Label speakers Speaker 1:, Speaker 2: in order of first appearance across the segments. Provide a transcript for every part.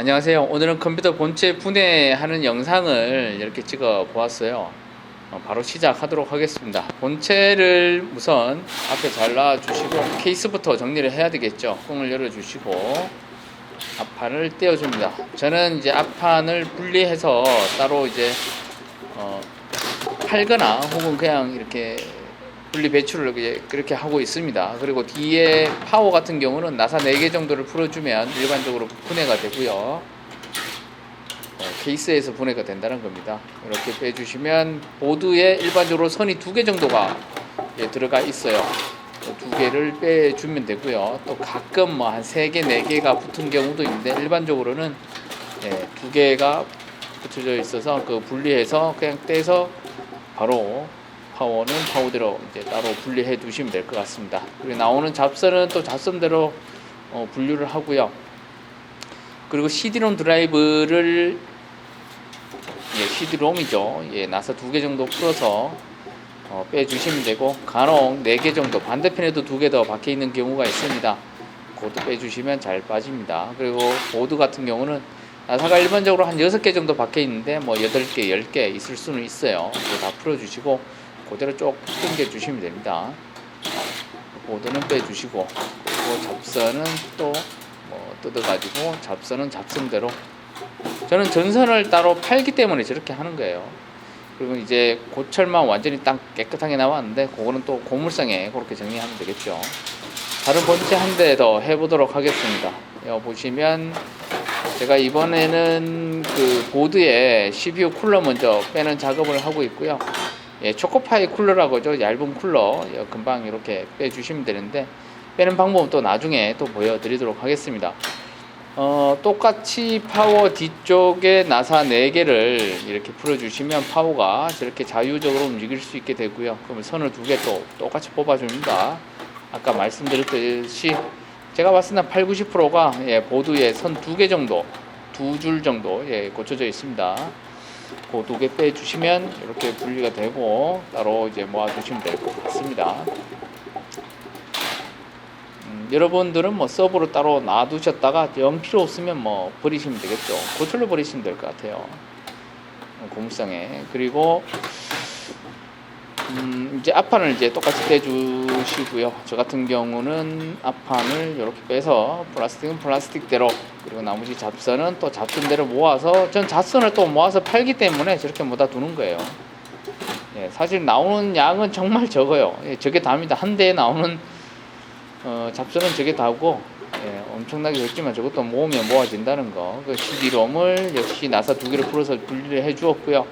Speaker 1: 안녕하세요. 오늘은 컴퓨터 본체 분해하는 영상을 이렇게 찍어 보았어요. 어, 바로 시작하도록 하겠습니다. 본체를 우선 앞에 잘라 주시고 케이스부터 정리를 해야 되겠죠. 꽁을 열어 주시고 앞판을 떼어 줍니다. 저는 이제 앞판을 분리해서 따로 이제 어, 팔거나 혹은 그냥 이렇게 분리 배출을 그렇게 하고 있습니다. 그리고 뒤에 파워 같은 경우는 나사 4개 정도를 풀어주면 일반적으로 분해가 되고요. 어, 케이스에서 분해가 된다는 겁니다. 이렇게 빼주시면 보드에 일반적으로 선이 두 개 정도가 예, 들어가 있어요. 그두 개를 빼주면 되고요. 또 가끔 뭐 한 세 개, 네 개가 붙은 경우도 있는데 일반적으로는 예, 두 개가 붙여져 있어서 그 분리해서 그냥 떼서 바로 파워는 파워대로 이제 따로 분리해 두시면 될 것 같습니다. 그리고 나오는 잡선은 또 잡선대로 어, 분류를 하고요. 그리고 CD-롬 드라이브를 예, CD-롬이죠. 예, 나사 두 개 정도 풀어서 어, 빼주시면 되고 간혹 네 개 정도 반대편에도 두 개 더 박혀 있는 경우가 있습니다. 그것도 빼주시면 잘 빠집니다. 그리고 보드 같은 경우는 나사가 일반적으로 한 여섯 개 정도 박혀 있는데 뭐 여덟 개, 열개 있을 수는 있어요. 다 풀어주시고 그대로 쭉 당겨 주시면 됩니다. 보드는 빼주시고 그리고 잡선은 또 뭐 뜯어가지고 잡선은 잡선대로 저는 전선을 따로 팔기 때문에 저렇게 하는 거예요. 그리고 이제 고철만 완전히 딱 깨끗하게 나왔는데 그거는 또 고물상에 그렇게 정리하면 되겠죠. 다른 번째 한 대 더 해보도록 하겠습니다. 여기 보시면 제가 이번에는 그 보드에 CPU 쿨러 먼저 빼는 작업을 하고 있고요. 예, 초코파이 쿨러라고죠. 얇은 쿨러 예, 금방 이렇게 빼주시면 되는데 빼는 방법은 또 나중에 또 보여드리도록 하겠습니다. 어, 똑같이 파워 뒤쪽에 나사 4개를 이렇게 풀어주시면 파워가 저렇게 자유적으로 움직일 수 있게 되고요. 그러면 선을 두 개 또 똑같이 뽑아줍니다. 아까 말씀드렸듯이 제가 봤을 때 8, 90%가 예, 보드에 선 두 개 정도, 두 줄 정도 예, 고쳐져 있습니다. 그 두 개 빼주시면 이렇게 분리가 되고 따로 이제 모아두시면 될 것 같습니다. 음, 여러분들은 뭐 서브로 따로 놔두셨다가 영 필요 없으면 뭐 버리시면 되겠죠. 고철로 버리시면 될 것 같아요. 어, 고무상에 그리고 음, 이제 앞판을 이제 똑같이 떼주시고요. 저 같은 경우는 앞판을 이렇게 빼서 플라스틱은 플라스틱대로 그리고 나머지 잡선은 또 잡선대로 모아서 전 잡선을 또 모아서 팔기 때문에 저렇게 모아 두는 거예요. 예, 사실 나오는 양은 정말 적어요. 예, 저게 답니다. 한 대에 나오는 어, 잡선은 저게 다고 예, 엄청나게 적지만 저것도 모으면 모아진다는 거. 그 CD롬을 역시 나사 두 개를 풀어서 분리를 해 주었고요.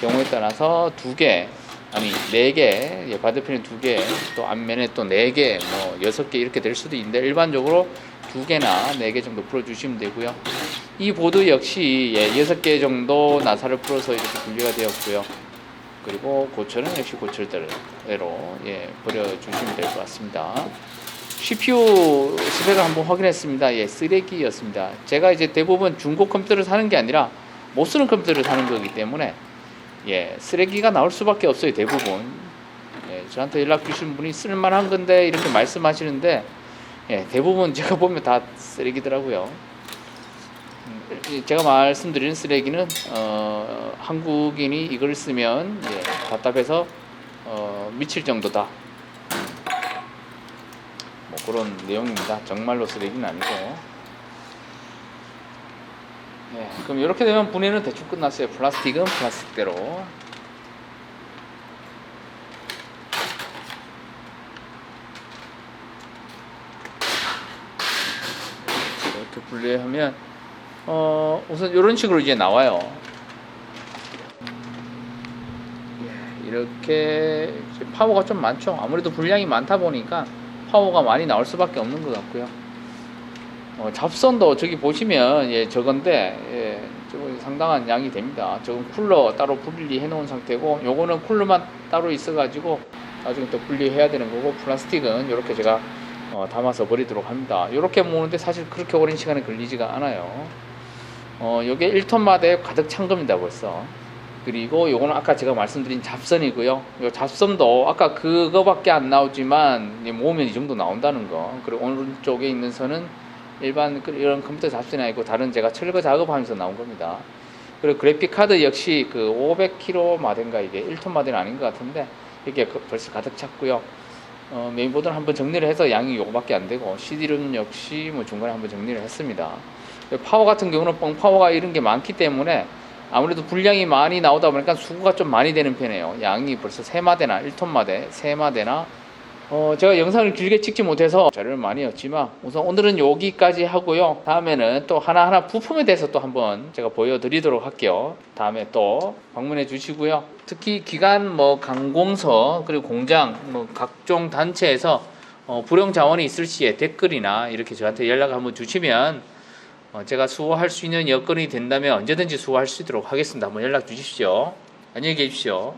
Speaker 1: 경우에 따라서 두 개, 아니 네 개, 예, 반대편에 두 개, 또 앞면에 또 네 개, 뭐 여섯 개 이렇게 될 수도 있는데 일반적으로 두 개나 네 개 정도 풀어주시면 되고요. 이 보드 역시 예, 여섯 개 정도 나사를 풀어서 이렇게 분리가 되었고요. 그리고 고철은 역시 고철대로 예, 버려주시면 될 것 같습니다. CPU 스펙을 한번 확인했습니다. 예, 쓰레기였습니다. 제가 이제 대부분 중고 컴퓨터를 사는 게 아니라 못 쓰는 컴퓨터를 사는 거기 때문에 예, 쓰레기가 나올 수밖에 없어요. 대부분. 예, 저한테 연락 주신 분이 쓸만한 건데 이렇게 말씀하시는데 예, 대부분 제가 보면 다 쓰레기더라고요. 음, 제가 말씀드리는 쓰레기는 어, 한국인이 이걸 쓰면 예, 답답해서 어, 미칠 정도다. 뭐 그런 내용입니다. 정말로 쓰레기는 아니고. 예, 그럼 이렇게 되면 분해는 대충 끝났어요. 플라스틱은 플라스틱대로. 이렇게 분리하면 어 우선 이런 식으로 이제 나와요. 예, 이렇게 파워가 좀 많죠. 아무래도 분량이 많다 보니까 파워가 많이 나올 수밖에 없는 것 같고요. 어, 잡선도 저기 보시면 예, 저건데 예, 저거 상당한 양이 됩니다. 저건 쿨러 따로 분리해 놓은 상태고 요거는 쿨러만 따로 있어 가지고 나중에 또 분리해야 되는 거고 플라스틱은 이렇게 제가 어, 담아서 버리도록 합니다. 이렇게 모으는데 사실 그렇게 오랜 시간이 걸리지가 않아요. 어, 요게 1톤마다에 가득 찬 겁니다 벌써. 그리고 요거는 아까 제가 말씀드린 잡선이고요. 요 잡선도 아까 그거밖에 안 나오지만 이 모으면 이 정도 나온다는 거. 그리고 오른쪽에 있는 선은 일반 그- 이런 컴퓨터 잡지는 아니고 다른 제가 철거 작업하면서 나온 겁니다. 그리고 그래픽 카드 역시 그 500kg 마대인가 이게 1톤 마대는 아닌 것 같은데 이게 그- 벌써 가득 찼고요. 어, 메인보드는 한번 정리를 해서 양이 요거밖에 안 되고 CD룸 역시 뭐 중간에 한번 정리를 했습니다. 파워 같은 경우는 뻥 파워가 이런 게 많기 때문에 아무래도 분량이 많이 나오다 보니까 수고가 좀 많이 되는 편이에요. 양이 벌써 3마대나 1톤 마대, 3마대나 어, 제가 영상을 길게 찍지 못해서 자료를 많이 얻지만 우선 오늘은 여기까지 하고요. 다음에는 또 하나하나 부품에 대해서 또 한번 제가 보여드리도록 할게요. 다음에 또 방문해 주시고요. 특히 기관 뭐 강공서 그리고 공장 뭐 각종 단체에서 어, 불용 자원이 있을 시에 댓글이나 이렇게 저한테 연락을 한번 주시면 어, 제가 수호할 수 있는 여건이 된다면 언제든지 수호할 수 있도록 하겠습니다. 한번 연락 주십시오. 안녕히 계십시오.